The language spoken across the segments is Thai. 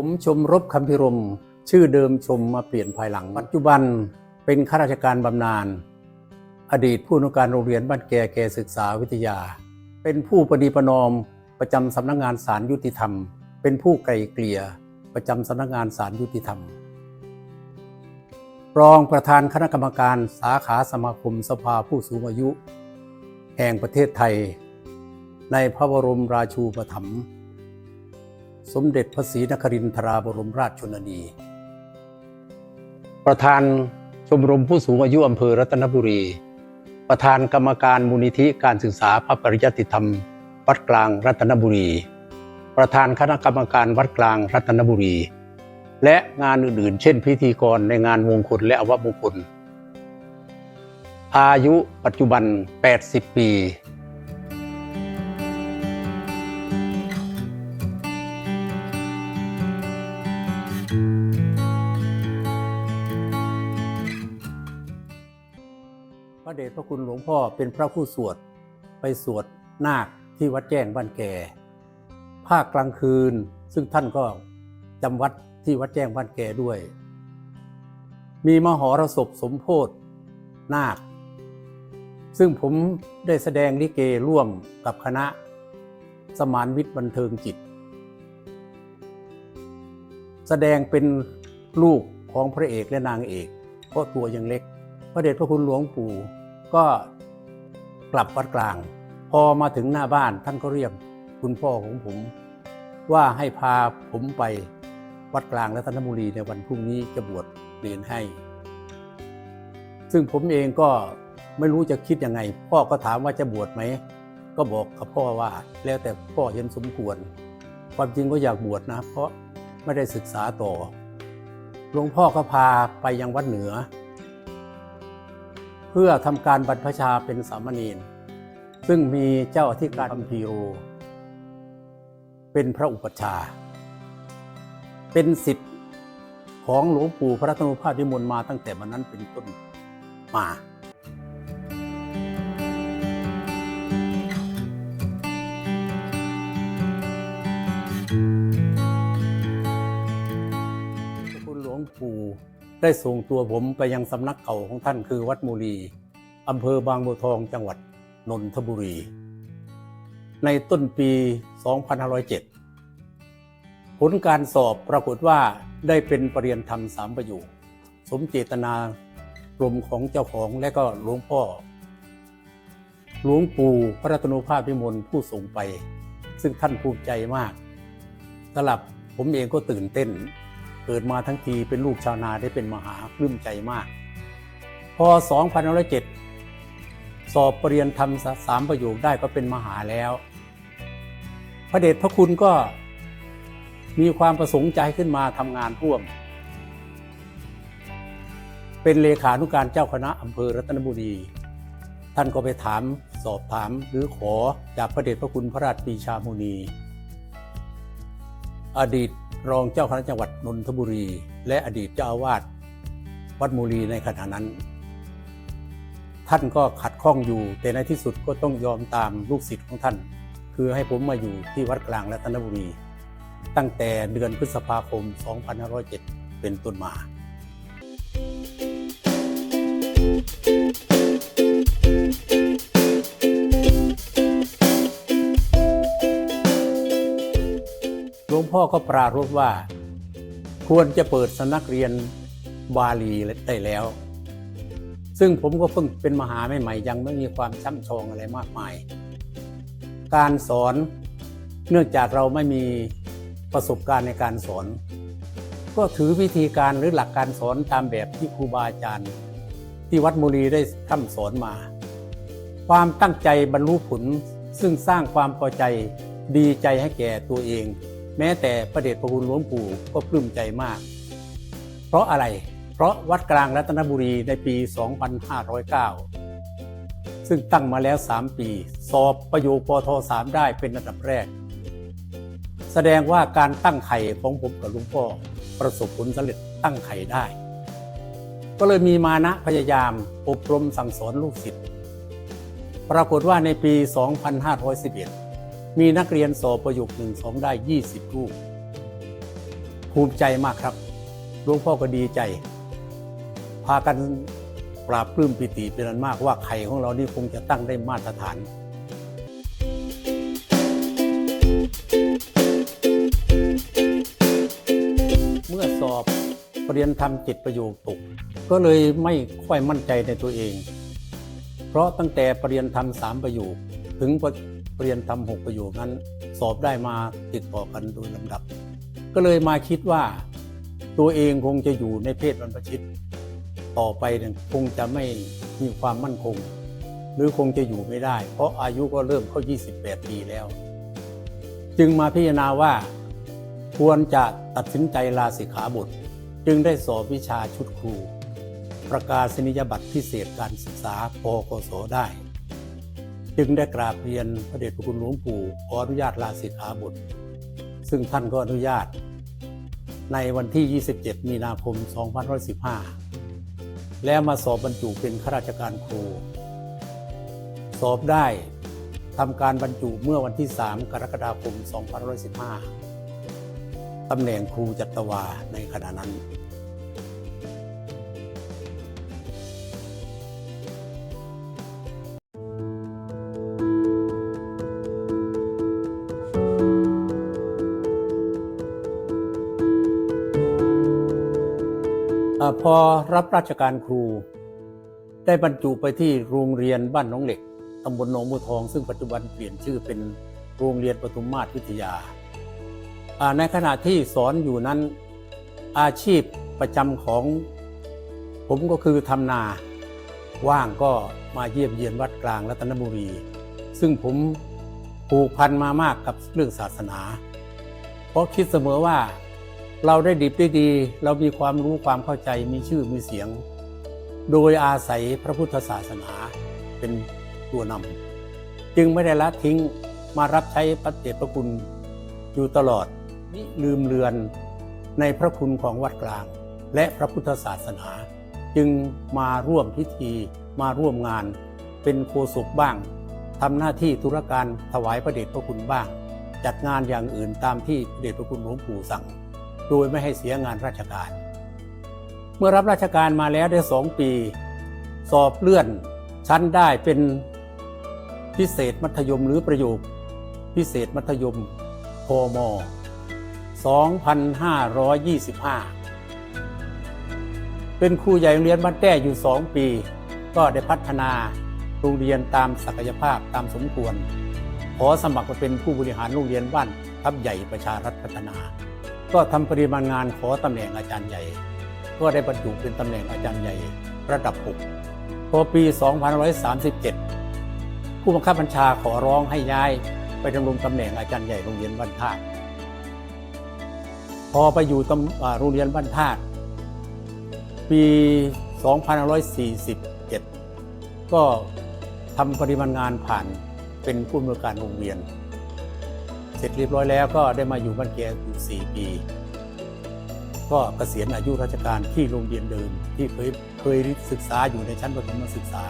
ผมชมรบคำพิรม ชื่อเดิมชมมาเปลี่ยนภายหลัง ปัจจุบันเป็นข้าราชการบำนาญอดีตผู้อำนวยการโรงเรียนบ้านแก่แก่ศึกษาวิทยา เป็นผู้ปฏิปนอมประจำสำนักงานศาลยุติธรรม เป็นผู้ไกลเกลี่ยประจำสำนักงานศาลยุติธรรม รองประธานคณะกรรมการสาขาสมาคมสภาผู้สูงอายุ แห่งประเทศไทย ในพระบรมราชูปถัมภ์ สมเด็จพระศรีนครินทราบรมราชชนนี ประธานชมรมผู้สูงอายุอำเภอรัตนบุรี ประธานกรรมการมูลนิธิการศึกษาพระปริยัติธรรม วัดกลางรัตนบุรี ประธานคณะกรรมการวัดกลางรัตนบุรี และงานอื่นๆ เช่น พิธีกรในงานมงคลและอวมงคล อายุปัจจุบัน 80 ปี เดชพระคุณหลวงพ่อเป็นพระผู้สวด ไปสวดนาคที่วัดแจ้งบ้านแก่ ภาคกลางคืนซึ่งท่านก็จำวัดที่วัดแจ้งบ้านแก่ด้วย มีมหรสพสมโพธนาค ซึ่งผมได้แสดงลิเกร่วมกับคณะสมานวิทย์บันเทิงจิต แสดงเป็นลูกของพระเอกและนางเอก เพราะตัวยังเล็ก พระเดชพระคุณหลวงปู่ ก็กลับวัดกลาง พอมาถึงหน้าบ้านท่านก็เรียกคุณพ่อของผม ว่าให้พาผมไปวัดกลางและธัญบุรีในวันพรุ่งนี้จะบวชเรียนให้ ซึ่งผมเองก็ไม่รู้จะคิดยังไง พ่อก็ถามว่าจะบวชไหม ก็บอกกับพ่อว่าแล้วแต่พ่อเห็นสมควร ความจริงก็อยากบวชนะ เพราะไม่ได้ศึกษาต่อหลวงพ่อก็พาไปยังวัดเหนือ พื่อทำการบรรพชาเป็นสามเณรซึ่งมีเจ้าอธิการคัมภีโรเป็นพระอุปชา เป็นสิทธิ์ของหลวงปู่พระรัตนุภาพวิมลมาตั้งแต่วันนั้นเป็นต้นมา ได้ส่งตัวผมไปยังสำนักเก่าของท่านคือวัดมูลีอำเภอบางบัวทองจังหวัดนนทบุรี ในต้นปี 2507 ผลการสอบปรากฏว่าได้เป็นปรริญญาธรรมสามประโยค สมเจตนารมณ์ของเจ้าของและก็หลวงพ่อ หลวงปู่พระรัตนุภาพพิมลผู้ส่งไป ซึ่งท่านภูมิใจมากสำหรับผมเองก็ตื่นเต้น เกิดมาทั้งทีเป็นลูกชาวนาได้เป็นมหาปลื้มใจมาก พอ 2507 สอบปรริญญาธรรมสามประโยคได้ก็เป็นมหาแล้ว พระเดชพระคุณก็มีความประสงค์ใจขึ้นมาทำงานร่วม เป็นเลขานุการเจ้าคณะอำเภอรัตนบุรี ท่านก็ไปถามสอบถามหรือขอจากพระเดชพระคุณพระราชปีชามุนี อดีต รองเจ้าคณะจังหวัดนนทบุรี และอดีตเจ้าอาวาสวัดมูลีในขณะนั้น ท่านก็ขัดข้องอยู่ แต่ในที่สุดก็ต้องยอมตามลูกศิษย์ของท่าน คือให้ผมมาอยู่ที่วัดกลางรัตนบุรี ตั้งแต่เดือนพฤษภาคม 2507 เป็นต้นมาหล วงพ่อก็ปรารภว่า ควรจะเปิดสำนักเรียนบาลีได้แล้ว ซึ่งผมก็เพิ่งเป็นมหาใหม่ๆยังไม่มีความช่ำชองอะไรมากมาย การสอนเนื่องจากเราไม่มีประสบการณ์ในการสอน ก็ถือวิธีการหรือหลักการสอนตามแบบที่ครูบาอาจารย์ ที่วัดมุรีได้ทำสอนมา ความตั้งใจบรรลุผลซึ่งสร้างความพอใจดีใจให้แก่ตัวเอง แม้แต่พระเดชพระคุณหลวงปู่ก็ปลื้มใจมาก เพราะอะไร เพราะวัดกลางรัตนบุรีในปี 2509 ซึ่งตั้งมาแล้ว 3 ปี สอบประโยคปท3ได้เป็นอันดับแรก แสดงว่าการตั้งไข่ของผมกับหลวงพ่อประสบผลสำเร็จตั้งไข่ได้ ก็เลยมีมานะพยายามอบรมสั่งสอนลูกศิษย์ปรากฏว่าในปี 2511 มีนักเรียนสอบประโยคหนึ่งสองได้ 20 รูป ภูมิใจมากครับหลวงพ่อก็ดีใจ พากันปราบปลื้มปิติเป็นอันมากว่าไข่ของเรานี่คงจะตั้งได้มาตรฐานเมื่อสอบปรริญญาธรรมจิตประโยคตก ก็เลยไม่ค่อยมั่นใจในตัวเอง เพราะตั้งแต่ปรริญญาธรรมสามประโยคถึง ปรริญญาธรรมหกประโยคนั้น สอบได้มาติดต่อกันโดยลำดับ ก็เลยมาคิดว่า ตัวเองคงจะอยู่ในเพศบรรพชิต ต่อไปนี่ยคงจะไม่มีความมั่นคง หรือคงจะอยู่ไม่ได้ เพราะอายุก็เริ่มเข้า 28 ปีแล้ว จึงมาพิจารณาว่า ควรจะตัดสินใจลาสิกขาบท จึงได้สอบวิชาชุดครู ประกาศนียบัตรพิเศษการศึกษาปกศได้ จึงได้กราบเรียนพระเดชพระคุณหลวงปู่ขออนุญาตลาสิกขาบทซึ่งท่านก็อนุญาต ในวันที่ 27 มีนาคม 2515 แล้วมาสอบบรรจุเป็นข้าราชการครู สอบได้ทำการบรรจุเมื่อวันที่ 3 กรกฎาคม 2515 ตำแหน่งครูจัตวาในขณะนั้น อพอรับราชการครู ได้บรรจุไปที่โรงเรียนบ้านหน้องเหล็กตำบลหนองบัวทอง ซึ่งปัจจุบันเปลี่ยนชื่อเป็นโรงเรียนปทุมมาศวิทยา ในขณะที่สอนอยู่นั้นอาชีพประจำของ ผมก็คือทำนา ว่างก็มาเยี่ยมเยียนวัดกลางรัตนบุรี ซึ่งผมผูกพันมามากกับเรื่องศาสนา เพราะคิดเสมอว่า เราได้ดีได้ดี เรามีความรู้ความเข้าใจมีชื่อมีเสียง โดยอาศัยพระพุทธศาสนาเป็นตัวนำจึงไม่ได้ละทิ้งมารับใช้พระเดชพระคุณอยู่ตลอดมิลืมเลือนในพระคุณของวัดกลาง และพระพุทธศาสนา จึงมาร่วมพิธีมาร่วมงานเป็นโฆษกบ้างทำหน้าที่ธุรการถวายพระเดชพระคุณบ้าง จัดงานอย่างอื่นตามที่พระเดชพระคุณหลวงปู่สั่ง โดยไม่ให้เสียงานราชการ เมื่อรับราชการมาแล้วได้สองปี สอบเลื่อนชั้นได้เป็นพิเศษมัธยมหรือประโยค พิเศษมัธยมพม 2525 เป็นครูใหญ่โรงเรียนบ้านแต้อยู่ 2 ปี ก็ได้พัฒนาโรงเรียนตามศักยภาพตามสมควร ขอสมัครมาเป็นผู้บริหารโรงเรียนบ้านทับใหญ่ประชารัฐพัฒนา ก็ทำปริมาณงานขอตำแหน่งอาจารย์ใหญ่ ก็ได้บรรจุเป็นตำแหน่งอาจารย์ใหญ่ ระดับ 6 พอปี 2537 ผู้บังคับบัญชาขอร้องให้ย้ายไปดำรงตำแหน่งอาจารย์ใหญ่โรงเรียนบ้านธาตุพอไปอยู่ตำโรงเรียนบ้านธาตุปี 2547ก็ทำปริมาณงานผ่านเป็นผู้อำนวยการโรงเรียน เสร็จเรียบร้อยแล้วก็ได้มาอยู่บ้านแกอยู่4ปี ก็เกษียณอายุราชการที่โรงเรียนเดิมที่เคยเคยศึกษาอยู่ในชั้นประถมศึกษา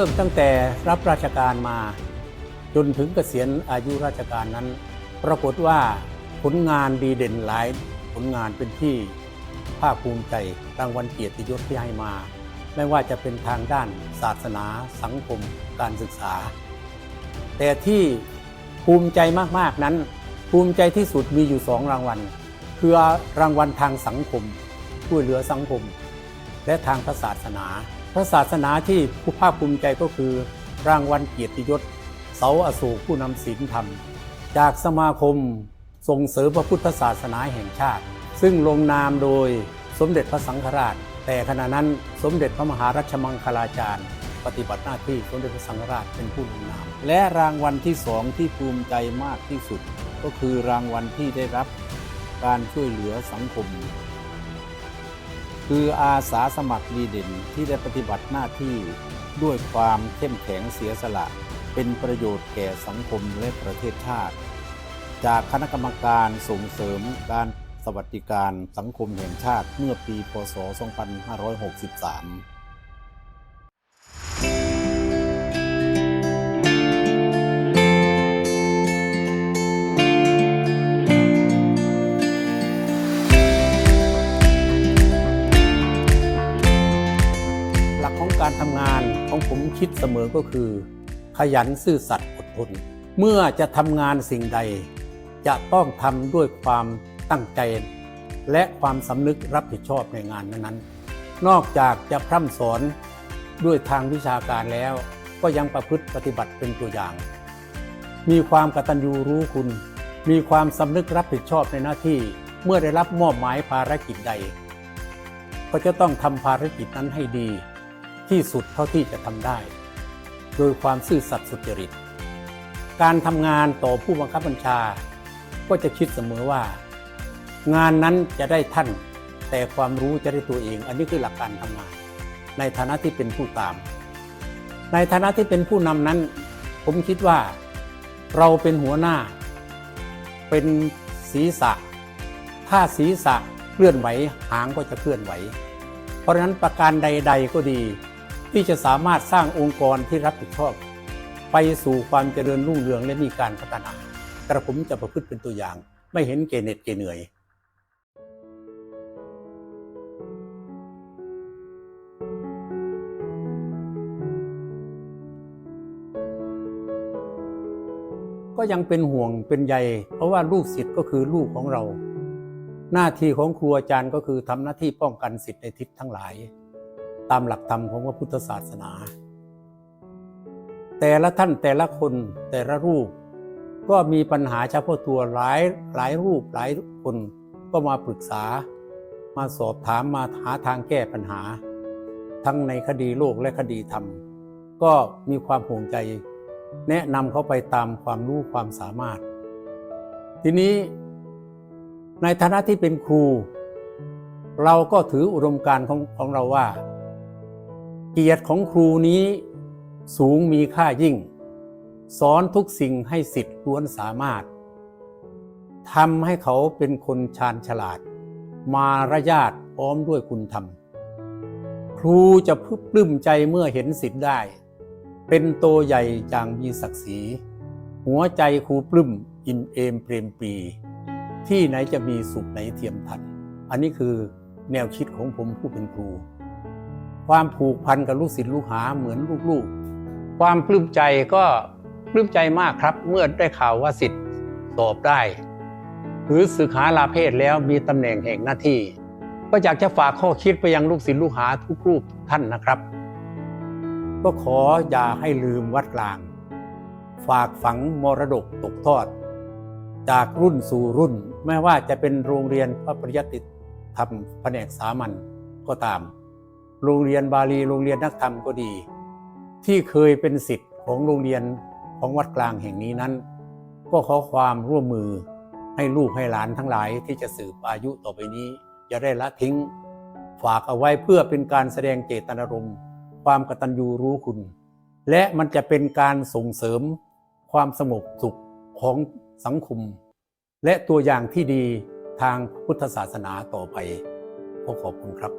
ริ่มตั้งแต่รับราชการมา จนถึงเกษียณอายุราชการนั้น ปรากฏว่าผลงานดีเด่นหลาย ผลงานเป็นที่ภาคภูมิใจรางวัลเกียรติยศที่ให้มา ไม่ว่าจะเป็นทางด้านศาสนา สังคม การศึกษา แต่ที่ภูมิใจมากๆนั้น ภูมิใจที่สุดมีอยู่สองรางวัล คือรางวัลทางสังคมช่วยเหลือสังคม และทางศาสนา พระศาสนาที่ผู้ภาคภูมิใจก็คือ รางวัลเกียรติยศ เสาอโศกผู้นำศีลธรรม จากสมาคมส่งเสริมพระพุทธศาสนาแห่งชาติ ซึ่งลงนามโดยสมเด็จพระสังฆราช แต่ขณะนั้นสมเด็จพระมหารัชมังคลาจารย์ ปฏิบัติหน้าที่สมเด็จพระสังฆราชเป็นผู้ลงนาม และรางวัลที่สองที่ภูมิใจมากที่สุด ก็คือรางวัลที่ได้รับการช่วยเหลือสังคม คืออาสาสมัครดีเด่นที่ได้ปฏิบัติหน้าที่ด้วยความเข้มแข็งเสียสละ เป็นประโยชน์แก่สังคมและประเทศชาติ จากคณะกรรมการส่งเสริมการสวัสดิการสังคมแห่งชาติเมื่อปี พศ 2563 การทำงานของผมคิดเสมอก็คือ ขยันซื่อสัตย์อดทน เมื่อจะทำงานสิ่งใด จะต้องทำด้วยความตั้งใจ และความสำนึกรับผิดชอบในงานนั้นๆ นอกจากจะพร่ำสอนด้วยทางวิชาการแล้ว ก็ยังประพฤติปฏิบัติเป็นตัวอย่าง มีความกตัญญูรู้คุณ มีความสำนึกรับผิดชอบในหน้าที่เมื่อได้รับมอบหมายภารกิจใด ก็จะต้องทำภารกิจนั้นให้ดี ที่สุดเท่าที่จะทำได้ โดยความซื่อสัตย์สุจริต การทำงานต่อผู้บังคับบัญชา ก็จะคิดเสมอว่า งานนั้นจะได้ท่าน แต่ความรู้จะได้ตัวเอง อันนี้คือหลักการทำงาน ในฐานะที่เป็นผู้ตาม ในฐานะที่เป็นผู้นำนั้น ผมคิดว่า เราเป็นหัวหน้า เป็นศีรษะ ถ้าศีรษะเคลื่อนไหวหางก็จะเคลื่อนไหว เพราะฉะนั้นประการใด ๆ ก็ดี ที่จะสามารถสร้างองค์กรที่รับผิดชอบ ไปสู่ความเจริญรุ่งเรืองและมีการพัฒนากระผมจะประพฤติเป็นตัวอย่าง ไม่เห็นเกเน็ดเกเหนื่อยก็ยังเป็นห่วงเป็นใย เพราะว่าลูกศิษย์ก็คือลูกของเรา หน้าที่ของครูอาจารย์ก็คือทำหน้าที่ป้องกันสิทธิในทิศทั้งหลาย ตามหลักธรรมของพระพุทธศาสนา แต่ละท่านแต่ละคนแต่ละรูป ก็มีปัญหาเฉพาะตัวหลายหลายรูปหลายคนก็มาปรึกษา มาสอบถามมาหาทางแก้ปัญหา ทั้งในคดีโลกและคดีธรรม ก็มีความห่วงใจ แนะนำเขาไปตามความรู้ความสามารถ ทีนี้ในฐานะที่เป็นครู เราก็ถืออุดมการณ์ของของเราว่า เกียรติของครูนี้สูงมีค่ายิ่ง สอนทุกสิ่งให้สิทธิ์ล้วนสามารถทำให้เขาเป็นคนชาญฉลาด มารยาทพร้อมด้วยคุณธรรม ครูจะพึบปลื้มใจเมื่อเห็นสิทธิ์ได้ เป็นโตใหญ่จางมีศักดิ์ศรี หัวใจครูปลื้มอิ่มเอมเปรมปี ที่ไหนจะมีสุขไหนเทียมทัน อันนี้คือแนวคิดของผมผู้เป็นครู ความผูกพันกับลูกศิษย์ลูกหาเหมือนลูกๆ ความปลื้มใจก็ปลื้มใจมากครับ เมื่อได้ข่าวว่าสิทธิ์สอบได้ หรือศึกษาลาเพศแล้วมีตำแหน่งแห่งหน้าที่ ก็อยากจะฝากข้อคิดไปยังลูกศิษย์ลูกหาทุกรูปท่านนะครับ ก็ขออย่าให้ลืมวัดกลาง ฝากฝังมรดกตกทอด จากรุ่นสู่รุ่นไม่ว่าจะเป็นโรงเรียนพระปริยติธรรมแผนกสามัญก็ตาม โรงเรียนบาลีโรงเรียนนักธรรมก็ดี ที่เคยเป็นสิทธิ์ของโรงเรียนของวัดกลางแห่งนี้นั้น ก็ขอความร่วมมือให้ลูกให้หลานทั้งหลายที่จะสืบอายุต่อไปนี้อย่าได้ละทิ้ง ฝากเอาไว้เพื่อเป็นการแสดงเจตนารมณ์ ความกตัญญูรู้คุณ และมันจะเป็นการส่งเสริมความสงบสุขของสังคม และตัวอย่างที่ดีทางพุทธศาสนาต่อไปขอขอบคุณครับ